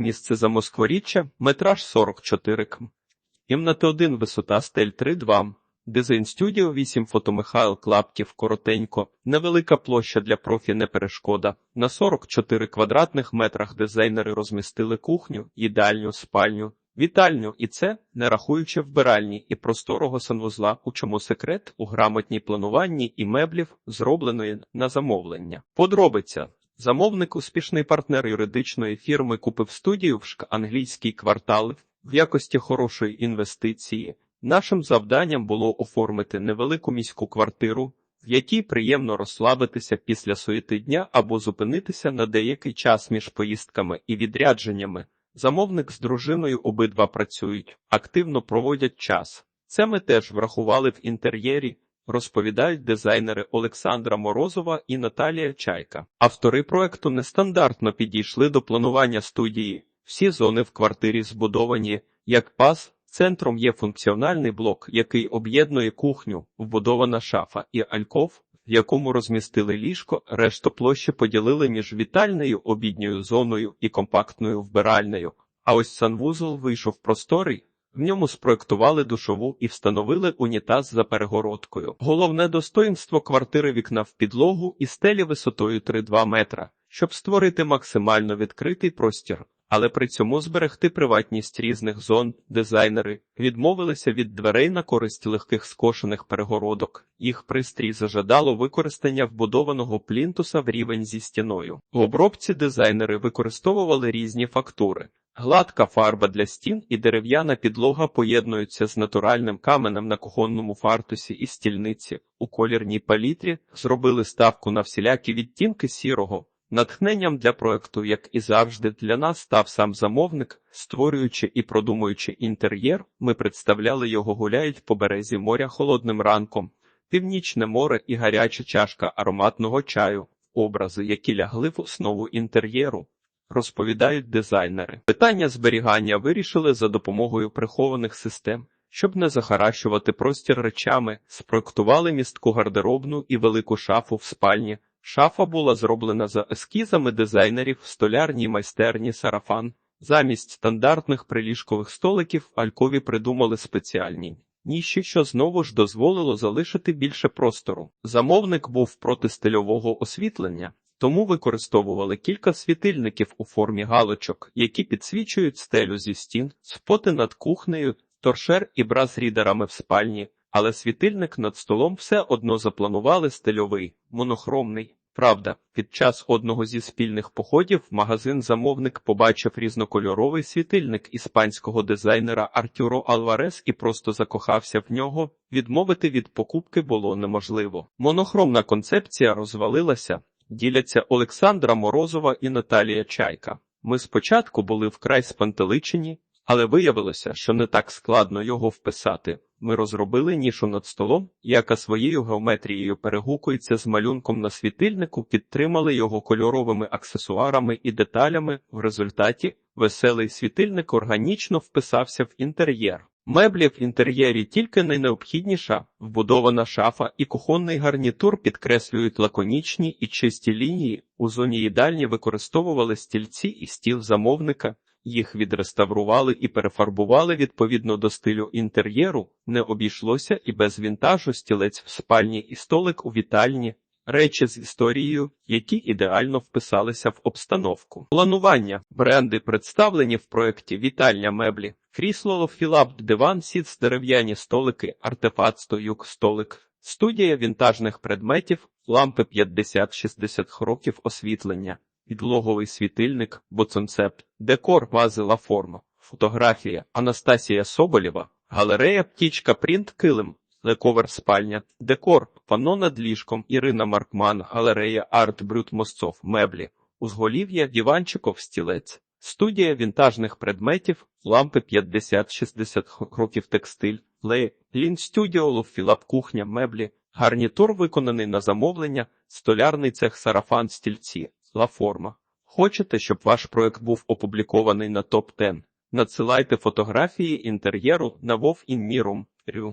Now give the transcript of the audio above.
Місце Замоскворіччя, метраж 44 км. Кімната 1, висота стель 3,2 м. Дизайн студіо 8 фото Михайло Клаптів, коротенько, невелика площа для профі не перешкода. На 44 квадратних метрах дизайнери розмістили кухню, їдальню, спальню, вітальню, і це не рахуючи вбиральні і просторого санвузла, у чому секрет у грамотній плануванні і меблів, зробленої на замовлення. Подробиця. Замовник, успішний партнер юридичної фірми, купив студію в ШК квартал в якості хорошої інвестиції. Нашим завданням було оформити невелику міську квартиру, в якій приємно розслабитися після суєти дня або зупинитися на деякий час між поїздками і відрядженнями. Замовник з дружиною обидва працюють, активно проводять час. Це ми теж врахували в інтер'єрі, розповідають дизайнери Олександра Морозова і Наталія Чайка. Автори проекту нестандартно підійшли до планування студії. Всі зони в квартирі збудовані як пас. Центром є функціональний блок, який об'єднує кухню, вбудована шафа і альков, в якому розмістили ліжко, решту площі поділили між вітальною обідньою зоною і компактною вбиральнею. А ось санвузол вийшов просторий, в ньому спроектували душову і встановили унітаз за перегородкою. Головне достоїнство квартири вікна в підлогу і стелі висотою 3-2 метра, щоб створити максимально відкритий простір. Але при цьому зберегти приватність різних зон дизайнери відмовилися від дверей на користь легких скошених перегородок. Їх пристрій зажадало використання вбудованого плінтуса в рівень зі стіною. В обробці дизайнери використовували різні фактури. Гладка фарба для стін і дерев'яна підлога поєднуються з натуральним каменем на кухонному фартусі і стільниці. У колірній палітрі зробили ставку на всілякі відтінки сірого. Натхненням для проекту, як і завжди, для нас став сам замовник, створюючи і продумуючи інтер'єр, ми представляли його гуляють по березі моря холодним ранком, північне море і гаряча чашка ароматного чаю, образи, які лягли в основу інтер'єру. Розповідають дизайнери. Питання зберігання вирішили за допомогою прихованих систем, щоб не захаращувати простір речами, спроектували містку гардеробну і велику шафу в спальні. Шафа була зроблена за ескізами дизайнерів в столярній майстерні сарафан. Замість стандартних приліжкових столиків Алькові придумали спеціальні ніші, що знову ж дозволило залишити більше простору. Замовник був проти стильового освітлення, тому використовували кілька світильників у формі галочок, які підсвічують стелю зі стін, споти над кухнею, торшер і браз рідерами в спальні. Але світильник над столом все одно запланували стильовий, монохромний. Правда, під час одного зі спільних походів магазин замовник побачив різнокольоровий світильник іспанського дизайнера Артюро Алварес і просто закохався в нього. Відмовити від покупки було неможливо. Монохромна концепція розвалилася, діляться Олександра Морозова і Наталія Чайка. Ми спочатку були вкрай спантеличені, але виявилося, що не так складно його вписати. Ми розробили нішу над столом, яка своєю геометрією перегукується з малюнком на світильнику, підтримали його кольоровими аксесуарами і деталями. В результаті веселий світильник органічно вписався в інтер'єр. Меблі в інтер'єрі тільки найнеобхідніша, вбудована шафа і кухонний гарнітур підкреслюють лаконічні і чисті лінії. У зоні їдальні використовували стільці і стіл замовника. Їх відреставрували і перефарбували відповідно до стилю інтер'єру, не обійшлося і без вінтажу стілець в спальні і столик у вітальні, речі з історією, які ідеально вписалися в обстановку. Планування. Бренди представлені в проєкті Вітальня меблі, крісло Філап, диван, сіц, дерев'яні столики, артефакт стоюк, столик, студія вінтажних предметів, лампи 50-60 років освітлення. Підлоговий світильник, боцонцепт, декор вази ла форма, фотографія. Анастасія Соболєва, галерея птічка, принт килим, лековер спальня, декор, панно над ліжком, Ірина Маркман, галерея Арт Брют Мосцов, меблі, узголів'я, діванчиков, стілець. Студія вінтажних предметів, лампи 50-60 років текстиль, лей, лін студіо, філап кухня, меблі, гарнітур виконаний на замовлення, столярний цех сарафан стільці. Ла форма. Хочете, щоб ваш проект був опублікований на топ 10 Надсилайте фотографії інтер'єру на Вов